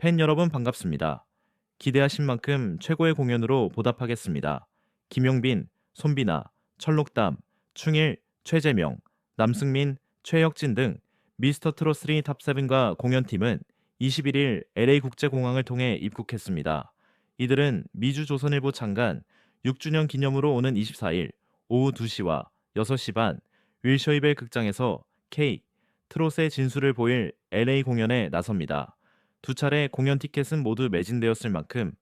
팬 여러분 반갑습니다. 기대하신 만큼 최고의 공연으로 보답하겠습니다. 김용빈, 손비나, 철록담, 충일, 최재명, 남승민, 최혁진 등 미스터 트롯 3 탑7과 공연팀은 21일 LA국제공항을 통해 입국했습니다. 이들은 미주 조선일보 창간 6주년 기념으로 오는 24일 오후 2시와 6시 반 윌셔이벨 극장에서 K 트롯의 진수를 보일 LA 공연에 나섭니다. 두 차례 공연 티켓은 모두 매진되었을 만큼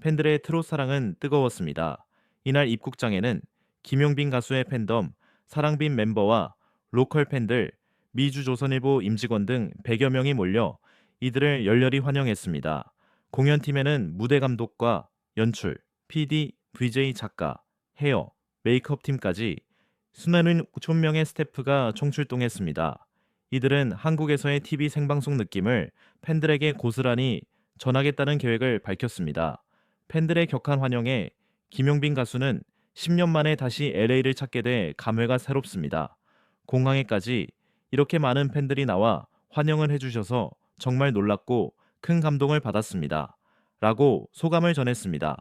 팬들의 트롯 사랑은 뜨거웠습니다. 이날 입국장에는 김용빈 가수의 팬덤, 사랑빈 멤버와 로컬 팬들, 미주 조선일보 임직원 등 100여 명이 몰려 이들을 열렬히 환영했습니다. 공연팀에는 무대 감독과 연출, PD, VJ 작가, 헤어, 메이크업 팀까지 수많은 촌명의 스태프가 총출동했습니다. 이들은 한국에서의 TV 생방송 느낌을 팬들에게 고스란히 전하겠다는 계획을 밝혔습니다. 팬들의 격한 환영에 김용빈 가수는 10년 만에 다시 LA를 찾게 돼 감회가 새롭습니다. 공항에까지 이렇게 많은 팬들이 나와 환영을 해주셔서 정말 놀랐고 큰 감동을 받았습니다. 라고 소감을 전했습니다.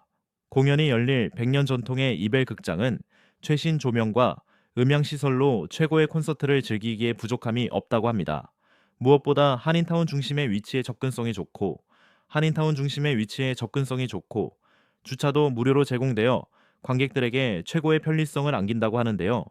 공연이 열릴 100년 전통의 이벨 극장은 최신 조명과 음향시설로 최고의 콘서트를 즐기기에 부족함이 없다고 합니다. 무엇보다 한인타운 중심의 위치에 접근성이 좋고 한인타운 중심의 위치에 접근성이 좋고 주차도 무료로 제공되어 관객들에게 최고의 편리성을 안긴다고 하는데요.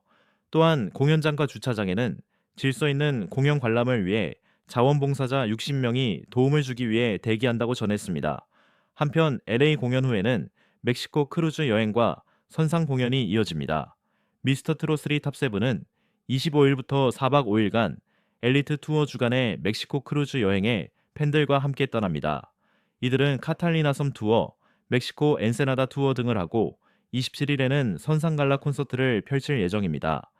또한 공연장과 주차장에는 질서 있는 공연 관람을 위해 자원봉사자 60명이 도움을 주기 위해 대기한다고 전했습니다. 한편 LA 공연 후에는 멕시코 크루즈 여행과 선상 공연이 이어집니다. 미스터 트롯 3 탑7은 25일부터 4박 5일간 엘리트 투어 주간의 멕시코 크루즈 여행에 팬들과 함께 떠납니다. 이들은 카탈리나 섬 투어, 멕시코 엔세나다 투어 등을 하고 27일에는 선상갈라 콘서트를 펼칠 예정입니다.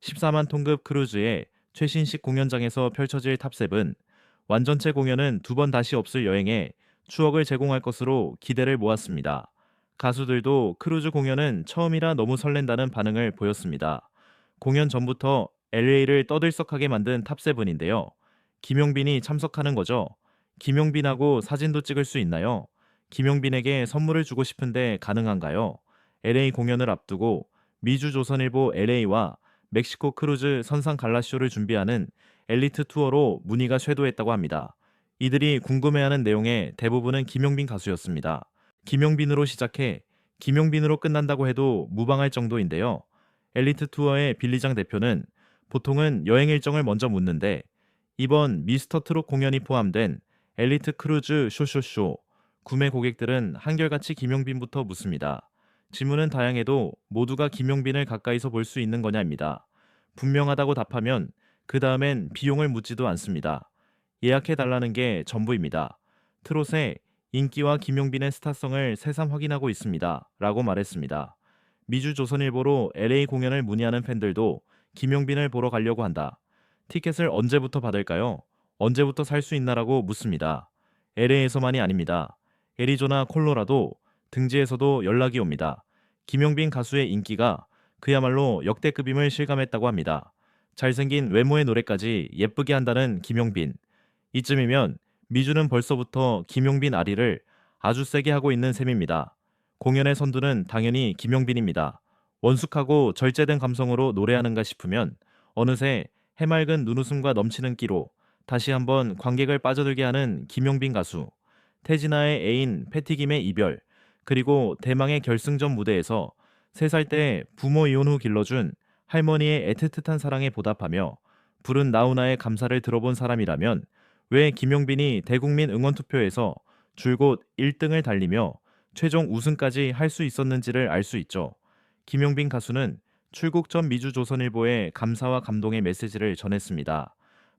14만 톤급 크루즈의 최신식 공연장에서 펼쳐질 탑7 완전체 공연은 두 번 다시 없을 여행에 추억을 제공할 것으로 기대를 모았습니다. 가수들도 크루즈 공연은 처음이라 너무 설렌다는 반응을 보였습니다. 공연 전부터 LA를 떠들썩하게 만든 탑세븐인데요. 김용빈이 참석하는 거죠. 김용빈하고 사진도 찍을 수 있나요? 김용빈에게 선물을 주고 싶은데 가능한가요? LA 공연을 앞두고 미주 조선일보 LA와 멕시코 크루즈 선상 갈라쇼를 준비하는 엘리트 투어로 문의가 쇄도했다고 합니다. 이들이 궁금해하는 내용의 대부분은 김용빈 가수였습니다. 김용빈으로 시작해 김용빈으로 끝난다고 해도 무방할 정도인데요. 엘리트 투어의 빌리장 대표는 보통은 여행 일정을 먼저 묻는데 이번 미스터 트롯 공연이 포함된 엘리트 크루즈 쇼쇼쇼 구매 고객들은 한결같이 김용빈부터 묻습니다. 질문은 다양해도 모두가 김용빈을 가까이서 볼 수 있는 거냐입니다. 분명하다고 답하면 그 다음엔 비용을 묻지도 않습니다. 예약해 달라는 게 전부입니다. 트롯의 인기와 김용빈의 스타성을 새삼 확인하고 있습니다. 라고 말했습니다. 미주 조선일보로 LA 공연을 문의하는 팬들도 김용빈을 보러 가려고 한다. 티켓을 언제부터 받을까요? 언제부터 살 수 있나라고 묻습니다. LA에서만이 아닙니다. 애리조나 콜로라도 등지에서도 연락이 옵니다. 김용빈 가수의 인기가 그야말로 역대급임을 실감했다고 합니다. 잘생긴 외모의 노래까지 예쁘게 한다는 김용빈. 이쯤이면 미주는 벌써부터 김용빈 아리를 아주 세게 하고 있는 셈입니다. 공연의 선두는 당연히 김용빈입니다. 원숙하고 절제된 감성으로 노래하는가 싶으면 어느새 해맑은 눈웃음과 넘치는 끼로 다시 한번 관객을 빠져들게 하는 김용빈 가수. 태진아의 애인 패티김의 이별, 그리고 대망의 결승전 무대에서 3살 때 부모 이혼 후 길러준 할머니의 애틋한 사랑에 보답하며 부른 나훈아의 감사를 들어본 사람이라면 왜 김용빈이 대국민 응원 투표에서 줄곧 1등을 달리며 최종 우승까지 할 수 있었는지를 알 수 있죠. 김용빈 가수는 출국 전 미주 조선일보에 감사와 감동의 메시지를 전했습니다.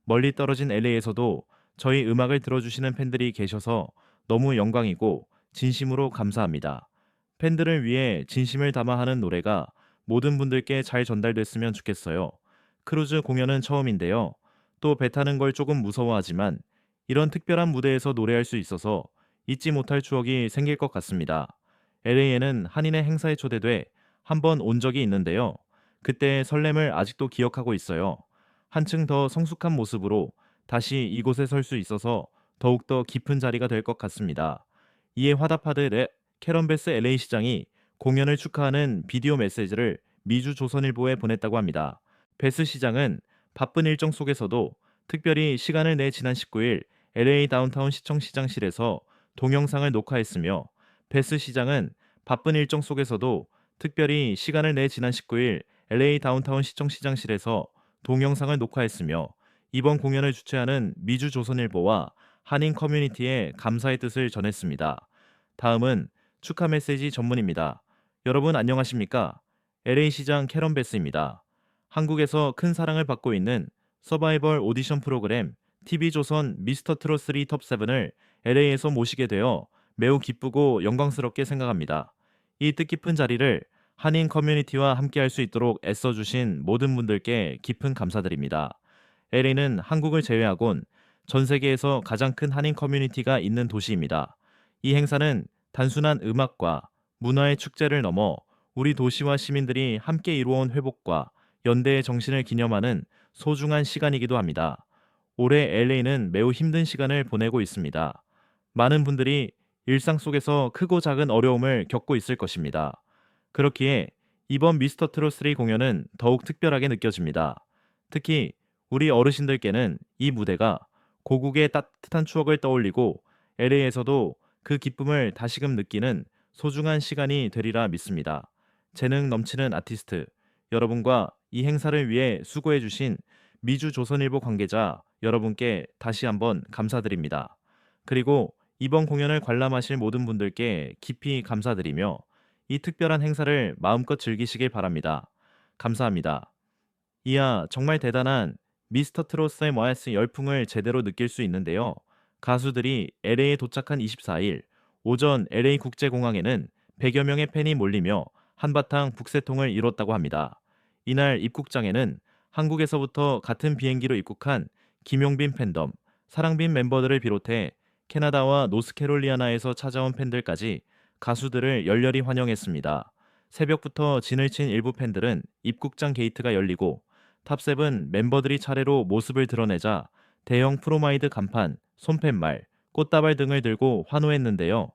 멀리 떨어진 LA에서도 저희 음악을 들어주시는 팬들이 계셔서 너무 영광이고 진심으로 감사합니다. 팬들을 위해 진심을 담아 하는 노래가 모든 분들께 잘 전달됐으면 좋겠어요. 크루즈 공연은 처음인데요. 또 배 타는 걸 조금 무서워하지만 이런 특별한 무대에서 노래할 수 있어서 잊지 못할 추억이 생길 것 같습니다. LA에는 한인의 행사에 초대돼 한 번 온 적이 있는데요. 그때의 설렘을 아직도 기억하고 있어요. 한층 더 성숙한 모습으로 다시 이곳에 설 수 있어서 더욱더 깊은 자리가 될 것 같습니다. 이에 화답하드 레- 캐런 베스 LA 시장이 공연을 축하하는 비디오 메시지를 미주 조선일보에 보냈다고 합니다. 베스 시장은 바쁜 일정 속에서도 특별히 시간을 내 지난 19일 LA 다운타운 시청 시장실에서 동영상을 녹화했으며 베스 시장은 바쁜 일정 속에서도 특별히 시간을 내 지난 19일 LA 다운타운 시청 시장실에서 동영상을 녹화했으며 이번 공연을 주최하는 미주 조선일보와 한인 커뮤니티에 감사의 뜻을 전했습니다. 다음은 축하 메시지 전문입니다. 여러분 안녕하십니까? LA 시장 캐런 베스입니다. 한국에서 큰 사랑을 받고 있는 서바이벌 오디션 프로그램 TV조선 미스터 트롯 3 톱7을 LA에서 모시게 되어 매우 기쁘고 영광스럽게 생각합니다. 이 뜻깊은 자리를 한인 커뮤니티와 함께 할 수 있도록 애써주신 모든 분들께 깊은 감사드립니다. LA는 한국을 제외하곤 전 세계에서 가장 큰 한인 커뮤니티가 있는 도시입니다. 이 행사는 단순한 음악과 문화의 축제를 넘어 우리 도시와 시민들이 함께 이루어온 회복과 연대의 정신을 기념하는 소중한 시간이기도 합니다. 올해 LA는 매우 힘든 시간을 보내고 있습니다. 많은 분들이 일상 속에서 크고 작은 어려움을 겪고 있을 것입니다. 그렇기에 이번 미스터 트롯 3 공연은 더욱 특별하게 느껴집니다. 특히 우리 어르신들께는 이 무대가 고국의 따뜻한 추억을 떠올리고 LA에서도 그 기쁨을 다시금 느끼는 소중한 시간이 되리라 믿습니다. 재능 넘치는 아티스트 여러분과 이 행사를 위해 수고해 주신 미주 조선일보 관계자 여러분께 다시 한번 감사드립니다. 그리고 이번 공연을 관람하실 모든 분들께 깊이 감사드리며 이 특별한 행사를 마음껏 즐기시길 바랍니다. 감사합니다. 이야 정말 대단한 미스터 트롯의 모아스 열풍을 제대로 느낄 수 있는데요. 가수들이 LA에 도착한 24일 오전 LA 국제공항에는 100여 명의 팬이 몰리며 한바탕 북새통을 이뤘다고 합니다. 이날 입국장에는 한국에서부터 같은 비행기로 입국한 김용빈 팬덤, 사랑빈 멤버들을 비롯해 캐나다와 노스캐롤리아나에서 찾아온 팬들까지 가수들을 열렬히 환영했습니다. 새벽부터 진을 친 일부 팬들은 입국장 게이트가 열리고 탑세븐 멤버들이 차례로 모습을 드러내자 대형 프로마이드 간판, 손팻말, 꽃다발 등을 들고 환호했는데요.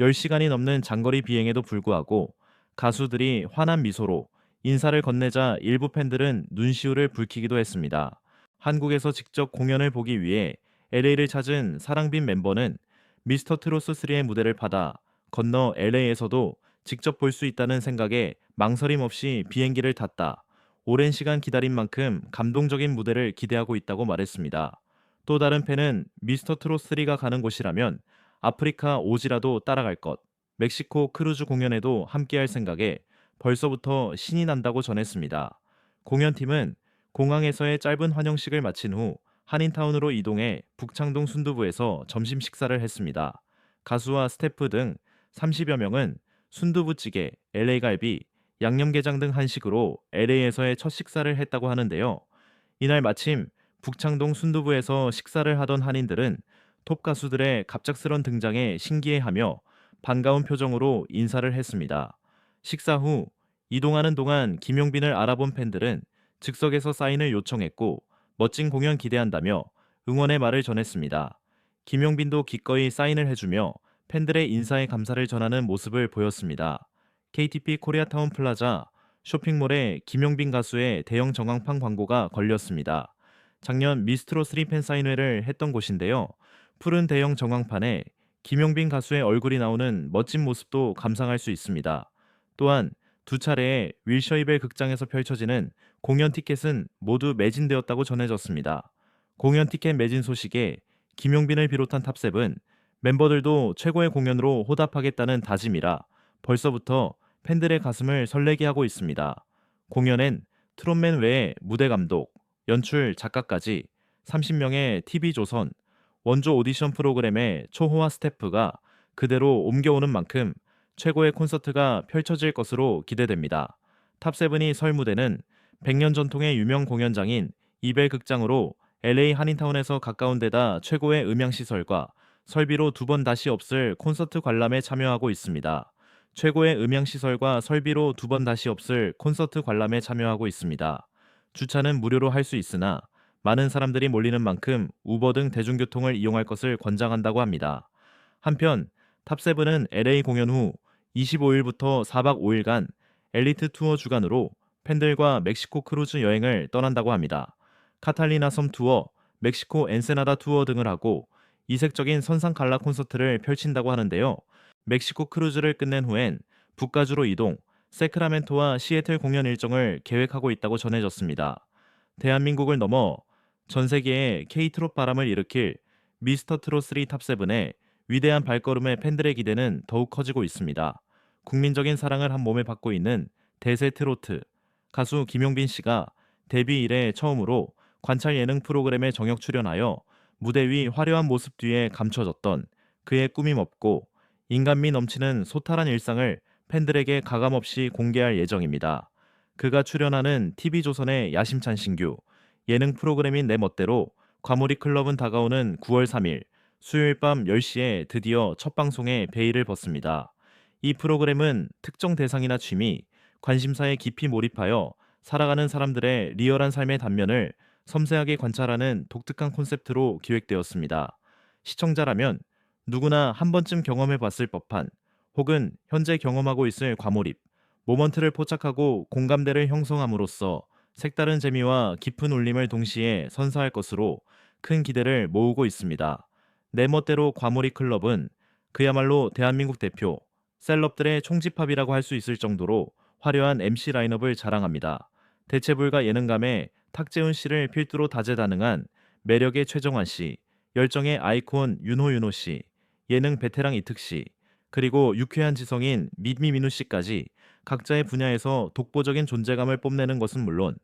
10시간이 넘는 장거리 비행에도 불구하고 가수들이 환한 미소로 인사를 건네자 일부 팬들은 눈시울을 붉히기도 했습니다. 한국에서 직접 공연을 보기 위해 LA를 찾은 사랑빈 멤버는 미스터 트로스 3의 무대를 받아 건너 LA에서도 직접 볼 수 있다는 생각에 망설임 없이 비행기를 탔다. 오랜 시간 기다린 만큼 감동적인 무대를 기대하고 있다고 말했습니다. 또 다른 팬은 미스터 트롯 3가 가는 곳이라면 아프리카 오지라도 따라갈 것, 멕시코 크루즈 공연에도 함께할 생각에 벌써부터 신이 난다고 전했습니다. 공연팀은 공항에서의 짧은 환영식을 마친 후 한인타운으로 이동해 북창동 순두부에서 점심 식사를 했습니다. 가수와 스태프 등 30여 명은 순두부찌개, LA갈비, 양념게장 등 한식으로 LA에서의 첫 식사를 했다고 하는데요. 이날 마침 북창동 순두부에서 식사를 하던 한인들은 톱 가수들의 갑작스런 등장에 신기해하며 반가운 표정으로 인사를 했습니다. 식사 후 이동하는 동안 김용빈을 알아본 팬들은 즉석에서 사인을 요청했고 멋진 공연 기대한다며 응원의 말을 전했습니다. 김용빈도 기꺼이 사인을 해주며 팬들의 인사에 감사를 전하는 모습을 보였습니다. KTP 코리아타운 플라자 쇼핑몰에 김용빈 가수의 대형 정황판 광고가 걸렸습니다. 작년 미스트로 3팬 사인회를 했던 곳인데요. 푸른 대형 정황판에 김용빈 가수의 얼굴이 나오는 멋진 모습도 감상할 수 있습니다. 또한 두 차례의 윌셔이벨 극장에서 펼쳐지는 공연 티켓은 모두 매진되었다고 전해졌습니다. 공연 티켓 매진 소식에 김용빈을 비롯한 탑셉은 멤버들도 최고의 공연으로 호답하겠다는 다짐이라 벌써부터 팬들의 가슴을 설레게 하고 있습니다. 공연엔 트롯맨 외에 무대 감독, 연출, 작가까지 30명의 TV조선 원조 오디션 프로그램의 초호화 스태프가 그대로 옮겨오는 만큼 최고의 콘서트가 펼쳐질 것으로 기대됩니다. 탑세븐이 설 무대는 100년 전통의 유명 공연장인 이벨 극장으로 LA 한인타운에서 가까운 데다 최고의 음향 시설과 설비로 두 번 다시 없을 콘서트 관람에 참여하고 있습니다. 최고의 음향 시설과 설비로 두 번 다시 없을 콘서트 관람에 참여하고 있습니다. 주차는 무료로 할 수 있으나 많은 사람들이 몰리는 만큼 우버 등 대중교통을 이용할 것을 권장한다고 합니다. 한편 탑세븐은 LA 공연 후 25일부터 4박 5일간 엘리트 투어 주간으로 팬들과 멕시코 크루즈 여행을 떠난다고 합니다. 카탈리나 섬 투어, 멕시코 엔세나다 투어 등을 하고 이색적인 선상 갈라 콘서트를 펼친다고 하는데요. 멕시코 크루즈를 끝낸 후엔 북가주로 이동, 세크라멘토와 시애틀 공연 일정을 계획하고 있다고 전해졌습니다. 대한민국을 넘어 전 세계에 K-트롯 바람을 일으킬 미스터 트롯 3 탑7의 위대한 발걸음의 팬들의 기대는 더욱 커지고 있습니다. 국민적인 사랑을 한 몸에 받고 있는 대세 트로트 가수 김용빈 씨가 데뷔 이래 처음으로 관찰 예능 프로그램에 정역 출연하여 무대 위 화려한 모습 뒤에 감춰졌던 그의 꾸밈 없고 인간미 넘치는 소탈한 일상을 팬들에게 가감없이 공개할 예정입니다. 그가 출연하는 TV조선의 야심찬 신규 예능 프로그램인 내 멋대로 과몰입 클럽은 다가오는 9월 3일 수요일 밤 10시에 드디어 첫 방송에 베일을 벗습니다. 이 프로그램은 특정 대상이나 취미, 관심사에 깊이 몰입하여 살아가는 사람들의 리얼한 삶의 단면을 섬세하게 관찰하는 독특한 콘셉트로 기획되었습니다. 시청자라면 누구나 한 번쯤 경험해 봤을 법한 혹은 현재 경험하고 있을 과몰입, 모먼트를 포착하고 공감대를 형성함으로써 색다른 재미와 깊은 울림을 동시에 선사할 것으로 큰 기대를 모으고 있습니다. 내 멋대로 과몰입 클럽은 그야말로 대한민국 대표 셀럽들의 총집합이라고 할 수 있을 정도로 화려한 MC 라인업을 자랑합니다. 대체불가 예능감에 탁재훈 씨를 필두로 다재다능한 매력의 최정환 씨, 열정의 아이콘 윤호윤호 씨, 예능 베테랑 이특 씨, 그리고 유쾌한 지성인 미미민우 씨까지 각자의 분야에서 독보적인 존재감을 뽐내는 것은 물론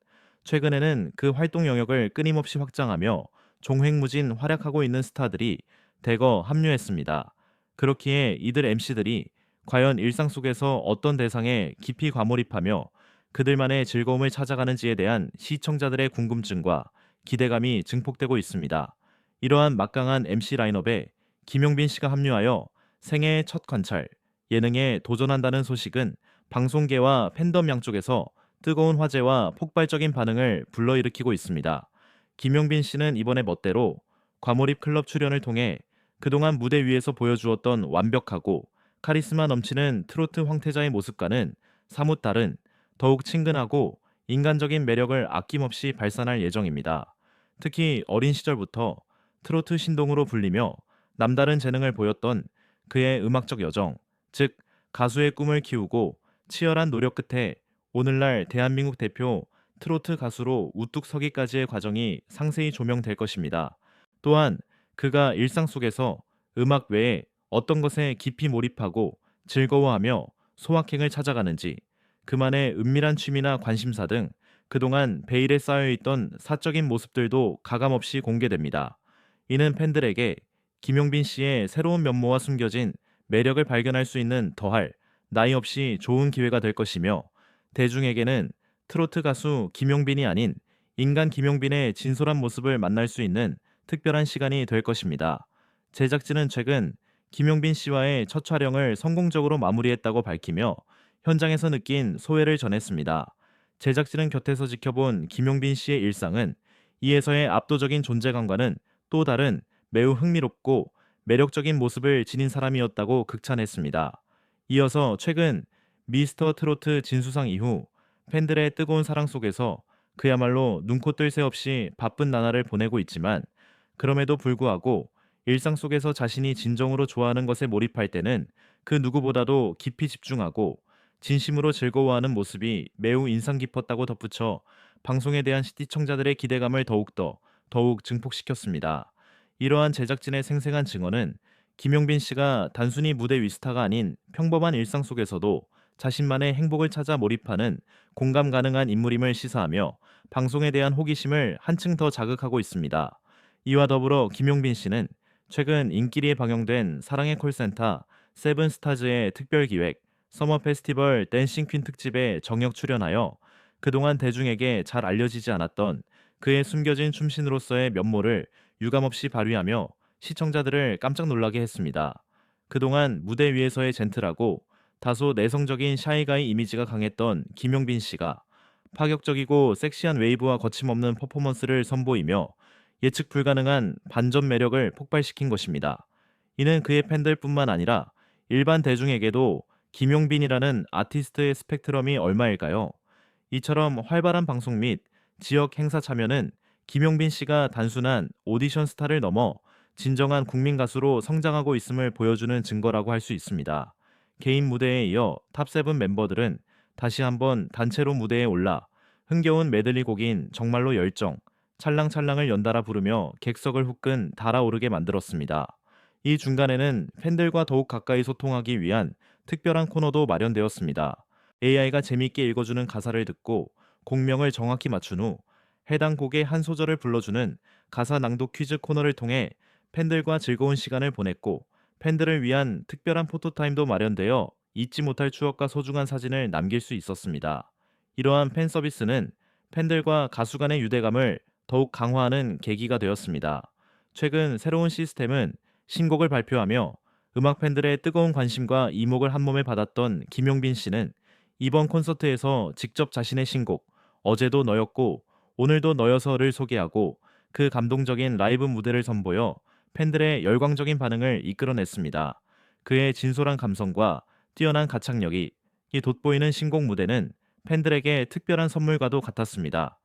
최근에는 그 활동 영역을 끊임없이 확장하며 종횡무진 활약하고 있는 스타들이 대거 합류했습니다. 그렇기에 이들 MC들이 과연 일상 속에서 어떤 대상에 깊이 과몰입하며 그들만의 즐거움을 찾아가는지에 대한 시청자들의 궁금증과 기대감이 증폭되고 있습니다. 이러한 막강한 MC 라인업에 김용빈 씨가 합류하여 생애 첫 관찰, 예능에 도전한다는 소식은 방송계와 팬덤 양쪽에서 뜨거운 화제와 폭발적인 반응을 불러일으키고 있습니다. 김용빈 씨는 이번에 멋대로 과몰입 클럽 출연을 통해 그동안 무대 위에서 보여주었던 완벽하고 카리스마 넘치는 트로트 황태자의 모습과는 사뭇 다른 더욱 친근하고 인간적인 매력을 아낌없이 발산할 예정입니다. 특히 어린 시절부터 트로트 신동으로 불리며 남다른 재능을 보였던 그의 음악적 여정, 즉 가수의 꿈을 키우고 치열한 노력 끝에 오늘날 대한민국 대표 트로트 가수로 우뚝 서기까지의 과정이 상세히 조명될 것입니다. 또한 그가 일상 속에서 음악 외에 어떤 것에 깊이 몰입하고 즐거워하며 소확행을 찾아가는지 그만의 은밀한 취미나 관심사 등 그동안 베일에 쌓여있던 사적인 모습들도 가감없이 공개됩니다. 이는 팬들에게 김용빈 씨의 새로운 면모와 숨겨진 매력을 발견할 수 있는 더할 나이 없이 좋은 기회가 될 것이며 대중에게는 트로트 가수 김용빈이 아닌 인간 김용빈의 진솔한 모습을 만날 수 있는 특별한 시간이 될 것입니다. 제작진은 최근 김용빈 씨와의 첫 촬영을 성공적으로 마무리했다고 밝히며 현장에서 느낀 소회를 전했습니다. 제작진은 곁에서 지켜본 김용빈 씨의 일상은 이에서의 압도적인 존재감과는 또 다른 매우 흥미롭고 매력적인 모습을 지닌 사람이었다고 극찬했습니다. 이어서 최근 미스터 트로트 진수상 이후 팬들의 뜨거운 사랑 속에서 그야말로 눈코 뜰 새 없이 바쁜 나날을 보내고 있지만 그럼에도 불구하고 일상 속에서 자신이 진정으로 좋아하는 것에 몰입할 때는 그 누구보다도 깊이 집중하고 진심으로 즐거워하는 모습이 매우 인상 깊었다고 덧붙여 방송에 대한 시청자들의 기대감을 더욱더 더욱 증폭시켰습니다. 이러한 제작진의 생생한 증언은 김용빈 씨가 단순히 무대 위스타가 아닌 평범한 일상 속에서도 자신만의 행복을 찾아 몰입하는 공감 가능한 인물임을 시사하며 방송에 대한 호기심을 한층 더 자극하고 있습니다. 이와 더불어 김용빈 씨는 최근 인기리에 방영된 사랑의 콜센터 세븐스타즈의 특별 기획 서머 페스티벌 댄싱 퀸 특집에 정역 출연하여 그동안 대중에게 잘 알려지지 않았던 그의 숨겨진 춤신으로서의 면모를 유감없이 발휘하며 시청자들을 깜짝 놀라게 했습니다. 그동안 무대 위에서의 젠틀하고 다소 내성적인 샤이가이 이미지가 강했던 김용빈 씨가 파격적이고 섹시한 웨이브와 거침없는 퍼포먼스를 선보이며 예측 불가능한 반전 매력을 폭발시킨 것입니다. 이는 그의 팬들뿐만 아니라 일반 대중에게도 김용빈이라는 아티스트의 스펙트럼이 얼마일까요? 이처럼 활발한 방송 및 지역 행사 참여는 김용빈 씨가 단순한 오디션 스타를 넘어 진정한 국민 가수로 성장하고 있음을 보여주는 증거라고 할 수 있습니다. 개인 무대에 이어 탑세븐 멤버들은 다시 한번 단체로 무대에 올라 흥겨운 메들리 곡인 정말로 열정, 찰랑찰랑을 연달아 부르며 객석을 후끈 달아오르게 만들었습니다. 이 중간에는 팬들과 더욱 가까이 소통하기 위한 특별한 코너도 마련되었습니다. AI가 재미있게 읽어주는 가사를 듣고 곡명을 정확히 맞춘 후 해당 곡의 한 소절을 불러주는 가사 낭독 퀴즈 코너를 통해 팬들과 즐거운 시간을 보냈고 팬들을 위한 특별한 포토타임도 마련되어 잊지 못할 추억과 소중한 사진을 남길 수 있었습니다. 이러한 팬 서비스는 팬들과 가수 간의 유대감을 더욱 강화하는 계기가 되었습니다. 최근 새로운 시스템은 신곡을 발표하며 음악 팬들의 뜨거운 관심과 이목을 한몸에 받았던 김용빈 씨는 이번 콘서트에서 직접 자신의 신곡 어제도 너였고 오늘도 너여서를 소개하고 그 감동적인 라이브 무대를 선보여 팬들의 열광적인 반응을 이끌어냈습니다. 그의 진솔한 감성과 뛰어난 가창력이 이 돋보이는 신곡 무대는 팬들에게 특별한 선물과도 같았습니다.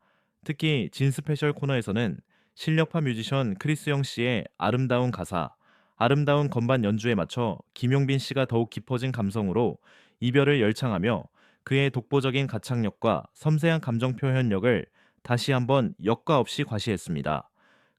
특히 진 스페셜 코너에서는 실력파 뮤지션 크리스 영 씨의 아름다운 가사, 아름다운 건반 연주에 맞춰 김용빈 씨가 더욱 깊어진 감성으로 이별을 열창하며 그의 독보적인 가창력과 섬세한 감정 표현력을 다시 한번 역과 없이 과시했습니다.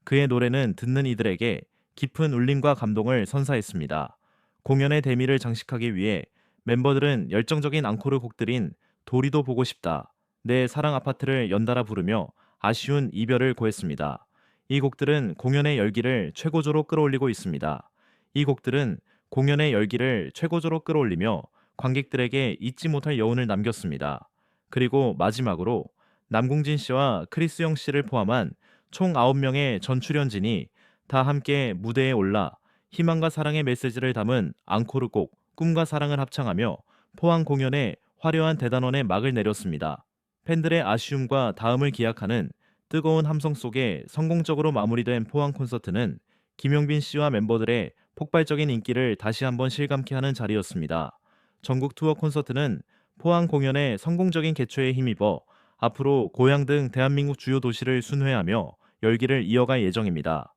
그의 노래는 듣는 이들에게 깊은 울림과 감동을 선사했습니다. 공연의 대미를 장식하기 위해 멤버들은 열정적인 앙코르 곡들인 도리도 보고 싶다, 내 사랑 아파트를 연달아 부르며 아쉬운 이별을 고했습니다. 이 곡들은 공연의 열기를 최고조로 끌어올리고 있습니다. 이 곡들은 공연의 열기를 최고조로 끌어올리며 관객들에게 잊지 못할 여운을 남겼습니다. 그리고 마지막으로 남궁진 씨와 크리스영 씨를 포함한 총 9명의 전 출연진이 다 함께 무대에 올라 희망과 사랑의 메시지를 담은 앙코르 곡 꿈과 사랑을 합창하며 포항 공연에 화려한 대단원의 막을 내렸습니다. 팬들의 아쉬움과 다음을 기약하는 뜨거운 함성 속에 성공적으로 마무리된 포항 콘서트는 김용빈 씨와 멤버들의 폭발적인 인기를 다시 한번 실감케 하는 자리였습니다. 전국 투어 콘서트는 포항 공연의 성공적인 개최에 힘입어 앞으로 고향 등 대한민국 주요 도시를 순회하며 열기를 이어갈 예정입니다.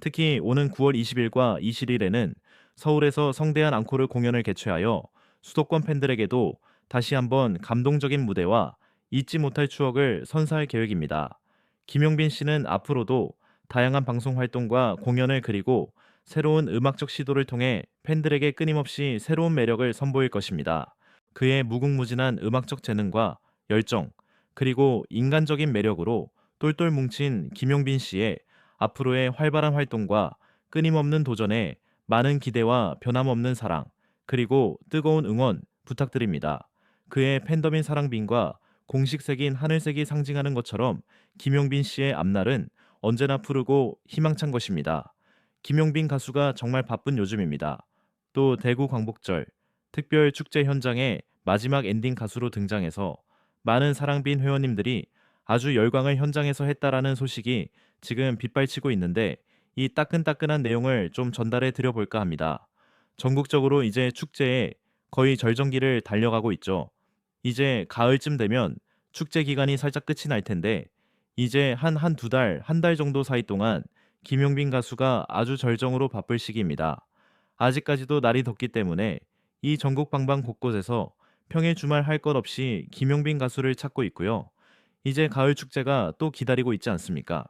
특히 오는 9월 20일과 21일에는 서울에서 성대한 앙코르 공연을 개최하여 수도권 팬들에게도 다시 한번 감동적인 무대와 잊지 못할 추억을 선사할 계획입니다. 김용빈 씨는 앞으로도 다양한 방송 활동과 공연을 그리고 새로운 음악적 시도를 통해 팬들에게 끊임없이 새로운 매력을 선보일 것입니다. 그의 무궁무진한 음악적 재능과 열정, 그리고 인간적인 매력으로 똘똘 뭉친 김용빈 씨의 앞으로의 활발한 활동과 끊임없는 도전에 많은 기대와 변함없는 사랑, 그리고 뜨거운 응원 부탁드립니다. 그의 팬덤인 사랑빈과 공식색인 하늘색이 상징하는 것처럼 김용빈 씨의 앞날은 언제나 푸르고 희망찬 것입니다. 김용빈 가수가 정말 바쁜 요즘입니다. 또 대구 광복절 특별 축제 현장에 마지막 엔딩 가수로 등장해서 많은 사랑빈 회원님들이 아주 열광을 현장에서 했다라는 소식이 지금 빗발치고 있는데 이 따끈따끈한 내용을 좀 전달해 드려볼까 합니다. 전국적으로 이제 축제에 거의 절정기를 달려가고 있죠. 이제 가을쯤 되면 축제 기간이 살짝 끝이 날 텐데 이제 한 한 두 달, 한 달 정도 사이 동안 김용빈 가수가 아주 절정으로 바쁠 시기입니다. 아직까지도 날이 덥기 때문에 이 전국 방방 곳곳에서 평일 주말 할 것 없이 김용빈 가수를 찾고 있고요. 이제 가을 축제가 또 기다리고 있지 않습니까?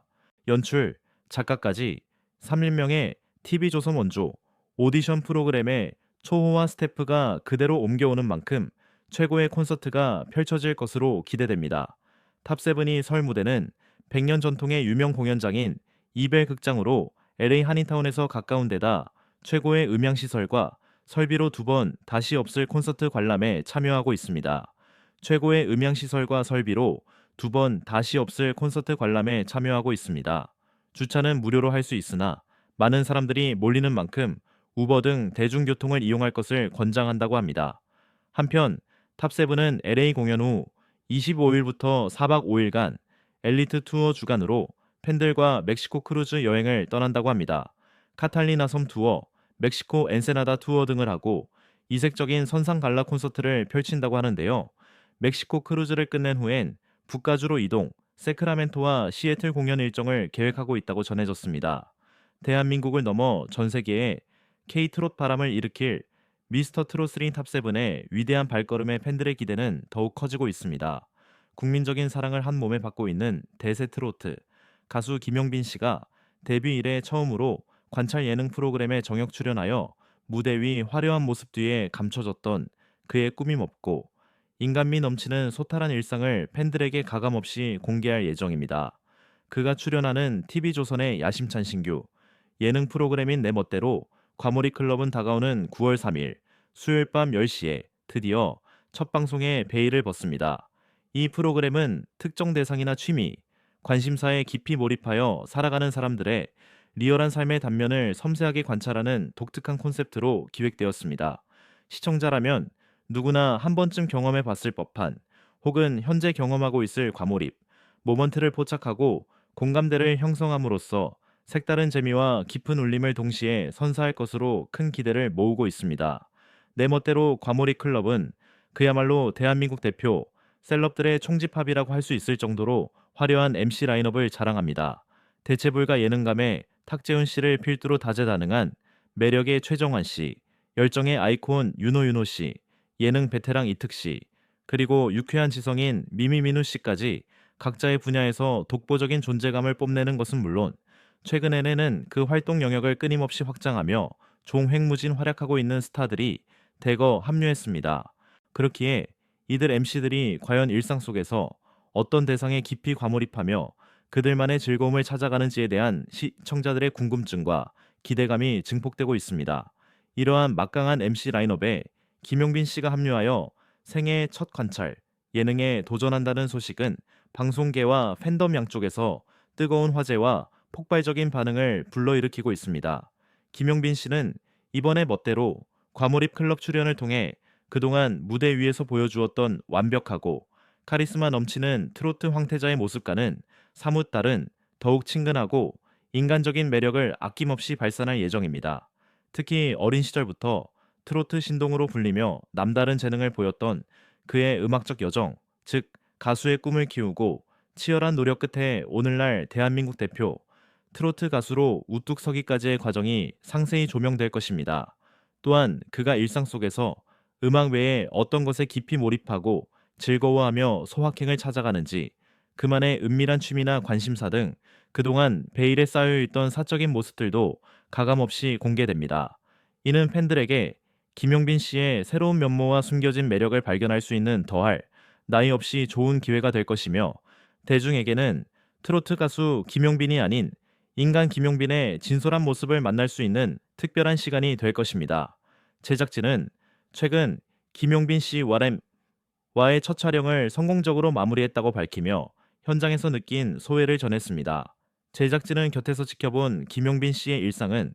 연출, 작가까지 3일명의 TV조선 원조 오디션 프로그램에 초호화 스태프가 그대로 옮겨오는 만큼 최고의 콘서트가 펼쳐질 것으로 기대됩니다. 탑세븐이 설 무대는 100년 전통의 유명 공연장인 이벨 극장으로 LA 한인타운에서 가까운 데다 최고의 음향 시설과 설비로 두 번 다시 없을 콘서트 관람에 참여하고 있습니다. 최고의 음향 시설과 설비로 두 번 다시 없을 콘서트 관람에 참여하고 있습니다. 주차는 무료로 할 수 있으나 많은 사람들이 몰리는 만큼 우버 등 대중교통을 이용할 것을 권장한다고 합니다. 한편 탑세븐은 LA 공연 후 25일부터 4박 5일간 엘리트 투어 주간으로 팬들과 멕시코 크루즈 여행을 떠난다고 합니다. 카탈리나 섬 투어, 멕시코 엔세나다 투어 등을 하고 이색적인 선상 갈라 콘서트를 펼친다고 하는데요. 멕시코 크루즈를 끝낸 후엔 북가주로 이동, 세크라멘토와 시애틀 공연 일정을 계획하고 있다고 전해졌습니다. 대한민국을 넘어 전 세계에 K-트롯 바람을 일으킬 미스터 트롯3 탑7의 위대한 발걸음에 팬들의 기대는 더욱 커지고 있습니다. 국민적인 사랑을 한 몸에 받고 있는 대세 트로트 가수 김용빈 씨가 데뷔 이래 처음으로 관찰 예능 프로그램에 정역 출연하여 무대 위 화려한 모습 뒤에 감춰졌던 그의 꾸밈 없고 인간미 넘치는 소탈한 일상을 팬들에게 가감없이 공개할 예정입니다. 그가 출연하는 TV조선의 야심찬 신규 예능 프로그램인 내 멋대로 과몰입 클럽은 다가오는 9월 3일 수요일 밤 10시에 드디어 첫 방송에 베일을 벗습니다. 이 프로그램은 특정 대상이나 취미, 관심사에 깊이 몰입하여 살아가는 사람들의 리얼한 삶의 단면을 섬세하게 관찰하는 독특한 콘셉트로 기획되었습니다. 시청자라면 누구나 한 번쯤 경험해 봤을 법한 혹은 현재 경험하고 있을 과몰입, 모먼트를 포착하고 공감대를 형성함으로써 색다른 재미와 깊은 울림을 동시에 선사할 것으로 큰 기대를 모으고 있습니다. 내 멋대로 과몰입 클럽은 그야말로 대한민국 대표 셀럽들의 총집합이라고 할 수 있을 정도로 화려한 MC 라인업을 자랑합니다. 대체불가 예능감에 탁재훈 씨를 필두로 다재다능한 매력의 최정환 씨, 열정의 아이콘 윤호윤호 씨, 예능 베테랑 이특 씨, 그리고 유쾌한 지성인 미미민우 씨까지 각자의 분야에서 독보적인 존재감을 뽐내는 것은 물론 최근에는 그 활동 영역을 끊임없이 확장하며 종횡무진 활약하고 있는 스타들이 대거 합류했습니다. 그렇기에 이들 MC들이 과연 일상 속에서 어떤 대상에 깊이 과몰입하며 그들만의 즐거움을 찾아가는지에 대한 시청자들의 궁금증과 기대감이 증폭되고 있습니다. 이러한 막강한 MC 라인업에 김용빈 씨가 합류하여 생애 첫 관찰, 예능에 도전한다는 소식은 방송계와 팬덤 양쪽에서 뜨거운 화제와 폭발적인 반응을 불러일으키고 있습니다. 김용빈 씨는 이번에 멋대로 과몰입 클럽 출연을 통해 그동안 무대 위에서 보여주었던 완벽하고 카리스마 넘치는 트로트 황태자의 모습과는 사뭇 다른 더욱 친근하고 인간적인 매력을 아낌없이 발산할 예정입니다. 특히 어린 시절부터 트로트 신동으로 불리며 남다른 재능을 보였던 그의 음악적 여정, 즉 가수의 꿈을 키우고 치열한 노력 끝에 오늘날 대한민국 대표 트로트 가수로 우뚝 서기까지의 과정이 상세히 조명될 것입니다. 또한 그가 일상 속에서 음악 외에 어떤 것에 깊이 몰입하고 즐거워하며 소확행을 찾아가는지 그만의 은밀한 취미나 관심사 등 그동안 베일에 쌓여있던 사적인 모습들도 가감없이 공개됩니다. 이는 팬들에게 김용빈 씨의 새로운 면모와 숨겨진 매력을 발견할 수 있는 더할 나이 없이 좋은 기회가 될 것이며 대중에게는 트로트 가수 김용빈이 아닌 인간 김용빈의 진솔한 모습을 만날 수 있는 특별한 시간이 될 것입니다. 제작진은 최근 김용빈 씨 와렘 와의 첫 촬영을 성공적으로 마무리했다고 밝히며 현장에서 느낀 소회를 전했습니다. 제작진은 곁에서 지켜본 김용빈 씨의 일상은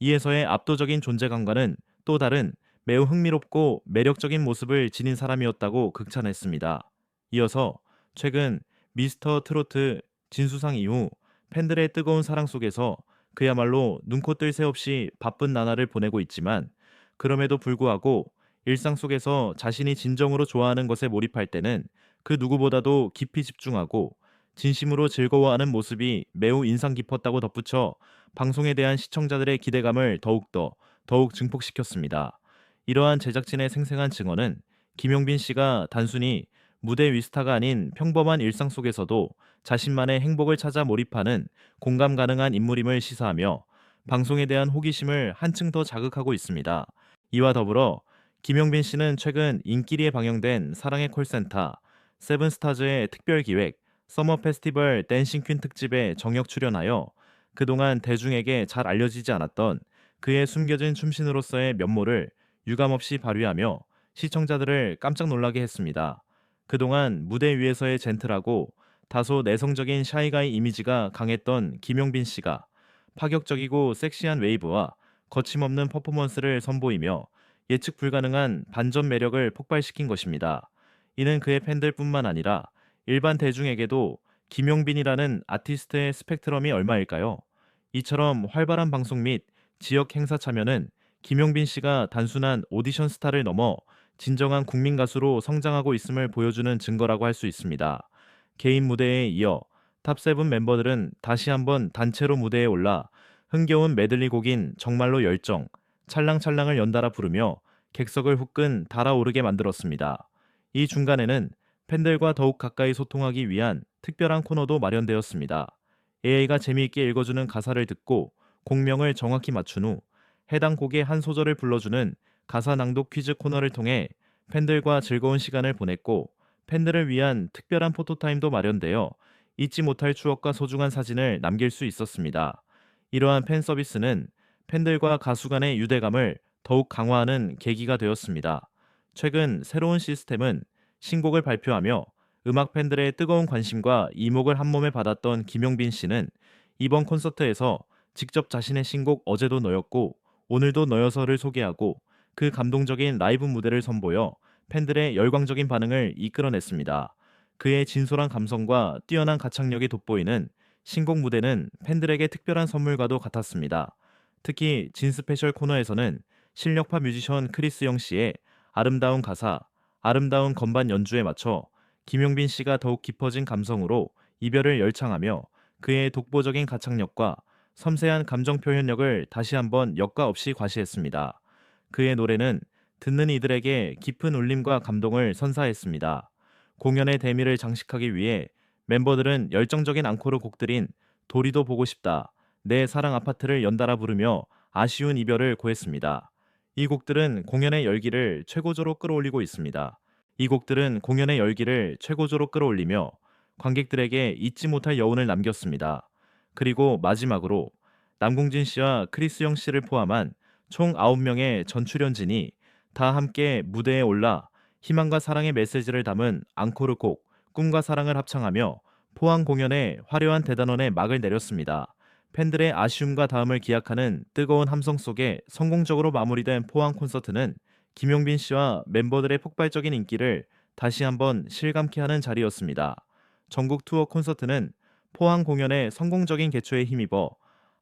이에서의 압도적인 존재감과는 또 다른 매우 흥미롭고 매력적인 모습을 지닌 사람이었다고 극찬했습니다. 이어서 최근 미스터 트로트 진수상 이후 팬들의 뜨거운 사랑 속에서 그야말로 눈코 뜰 새 없이 바쁜 나날을 보내고 있지만 그럼에도 불구하고 일상 속에서 자신이 진정으로 좋아하는 것에 몰입할 때는 그 누구보다도 깊이 집중하고 진심으로 즐거워하는 모습이 매우 인상 깊었다고 덧붙여 방송에 대한 시청자들의 기대감을 더욱더 더욱 증폭시켰습니다. 이러한 제작진의 생생한 증언은 김용빈 씨가 단순히 무대 위스타가 아닌 평범한 일상 속에서도 자신만의 행복을 찾아 몰입하는 공감 가능한 인물임을 시사하며 방송에 대한 호기심을 한층 더 자극하고 있습니다. 이와 더불어 김용빈 씨는 최근 인기리에 방영된 사랑의 콜센터 세븐스타즈의 특별 기획 서머 페스티벌 댄싱 퀸 특집에 정역 출연하여 그동안 대중에게 잘 알려지지 않았던 그의 숨겨진 춤신으로서의 면모를 유감없이 발휘하며 시청자들을 깜짝 놀라게 했습니다. 그동안 무대 위에서의 젠틀하고 다소 내성적인 샤이가이 이미지가 강했던 김용빈 씨가 파격적이고 섹시한 웨이브와 거침없는 퍼포먼스를 선보이며 예측 불가능한 반전 매력을 폭발시킨 것입니다. 이는 그의 팬들뿐만 아니라 일반 대중에게도 김용빈이라는 아티스트의 스펙트럼이 얼마일까요? 이처럼 활발한 방송 및 지역 행사 참여는 김용빈 씨가 단순한 오디션 스타를 넘어 진정한 국민 가수로 성장하고 있음을 보여주는 증거라고 할 수 있습니다. 개인 무대에 이어 탑세븐 멤버들은 다시 한번 단체로 무대에 올라 흥겨운 메들리 곡인 정말로 열정, 찰랑찰랑을 연달아 부르며 객석을 후끈 달아오르게 만들었습니다. 이 중간에는 팬들과 더욱 가까이 소통하기 위한 특별한 코너도 마련되었습니다. AI가 재미있게 읽어주는 가사를 듣고 곡명을 정확히 맞춘 후 해당 곡의 한 소절을 불러주는 가사 낭독 퀴즈 코너를 통해 팬들과 즐거운 시간을 보냈고 팬들을 위한 특별한 포토타임도 마련되어 잊지 못할 추억과 소중한 사진을 남길 수 있었습니다. 이러한 팬 서비스는 팬들과 가수 간의 유대감을 더욱 강화하는 계기가 되었습니다. 최근 새로운 시스템은 신곡을 발표하며 음악 팬들의 뜨거운 관심과 이목을 한몸에 받았던 김용빈 씨는 이번 콘서트에서 직접 자신의 신곡 어제도 너였고 오늘도 너여서를 소개하고 그 감동적인 라이브 무대를 선보여 팬들의 열광적인 반응을 이끌어냈습니다. 그의 진솔한 감성과 뛰어난 가창력이 돋보이는 신곡 무대는 팬들에게 특별한 선물과도 같았습니다. 특히 진 스페셜 코너에서는 실력파 뮤지션 크리스 영 씨의 아름다운 가사, 아름다운 건반 연주에 맞춰 김용빈 씨가 더욱 깊어진 감성으로 이별을 열창하며 그의 독보적인 가창력과 섬세한 감정 표현력을 다시 한번 역과 없이 과시했습니다. 그의 노래는 듣는 이들에게 깊은 울림과 감동을 선사했습니다. 공연의 대미를 장식하기 위해 멤버들은 열정적인 앙코르 곡들인 도리도 보고 싶다, 내 사랑 아파트를 연달아 부르며 아쉬운 이별을 고했습니다. 이 곡들은 공연의 열기를 최고조로 끌어올리고 있습니다. 이 곡들은 공연의 열기를 최고조로 끌어올리며 관객들에게 잊지 못할 여운을 남겼습니다. 그리고 마지막으로 남궁진 씨와 크리스영 씨를 포함한 총 9명의 전 출연진이 다 함께 무대에 올라 희망과 사랑의 메시지를 담은 앙코르 곡 꿈과 사랑을 합창하며 포항 공연에 화려한 대단원의 막을 내렸습니다. 팬들의 아쉬움과 다음을 기약하는 뜨거운 함성 속에 성공적으로 마무리된 포항 콘서트는 김용빈 씨와 멤버들의 폭발적인 인기를 다시 한번 실감케 하는 자리였습니다. 전국 투어 콘서트는 포항 공연의 성공적인 개최에 힘입어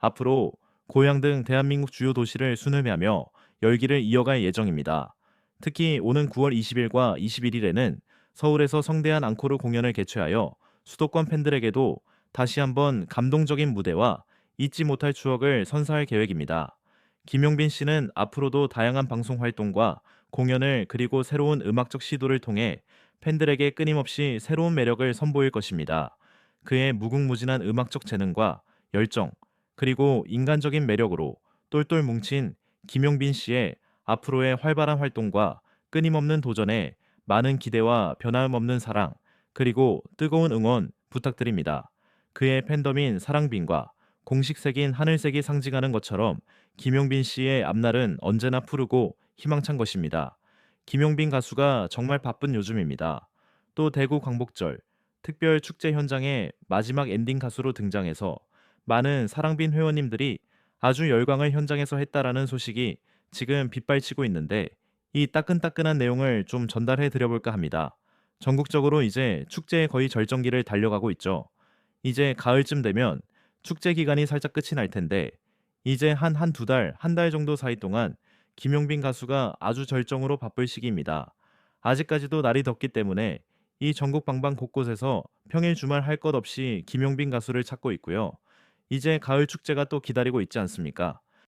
앞으로 고향 등 대한민국 주요 도시를 순회하며 열기를 이어갈 예정입니다. 특히 오는 9월 20일과 21일에는 서울에서 성대한 앙코르 공연을 개최하여 수도권 팬들에게도 다시 한번 감동적인 무대와 잊지 못할 추억을 선사할 계획입니다. 김용빈 씨는 앞으로도 다양한 방송 활동과 공연을 그리고 새로운 음악적 시도를 통해 팬들에게 끊임없이 새로운 매력을 선보일 것입니다. 그의 무궁무진한 음악적 재능과 열정, 그리고 인간적인 매력으로 똘똘 뭉친 김용빈 씨의 앞으로의 활발한 활동과 끊임없는 도전에 많은 기대와 변함없는 사랑, 그리고 뜨거운 응원 부탁드립니다. 그의 팬덤인 사랑빈과 공식색인 하늘색이 상징하는 것처럼 김용빈 씨의 앞날은 언제나 푸르고 희망찬 것입니다. 김용빈 가수가 정말 바쁜 요즘입니다. 또 대구 광복절 특별 축제 현장에 마지막 엔딩 가수로 등장해서 많은 사랑빈 회원님들이 아주 열광을 현장에서 했다라는 소식이 지금 빗발치고 있는데 이 따끈따끈한 내용을 좀 전달해 드려볼까 합니다. 전국적으로 이제 축제의 거의 절정기를 달려가고 있죠. 이제 가을쯤 되면 축제 기간이 살짝 끝이 날 텐데 이제 한 한 두 달, 한 달 정도 사이 동안 김용빈 가수가 아주 절정으로 바쁠 시기입니다. 아직까지도 날이 덥기 때문에 이 전국 방방 곳곳에서 평일 주말 할 것 없이 김용빈 가수를 찾고 있고요. 이제 가을 축제가 또 기다리고 있지 않습니까?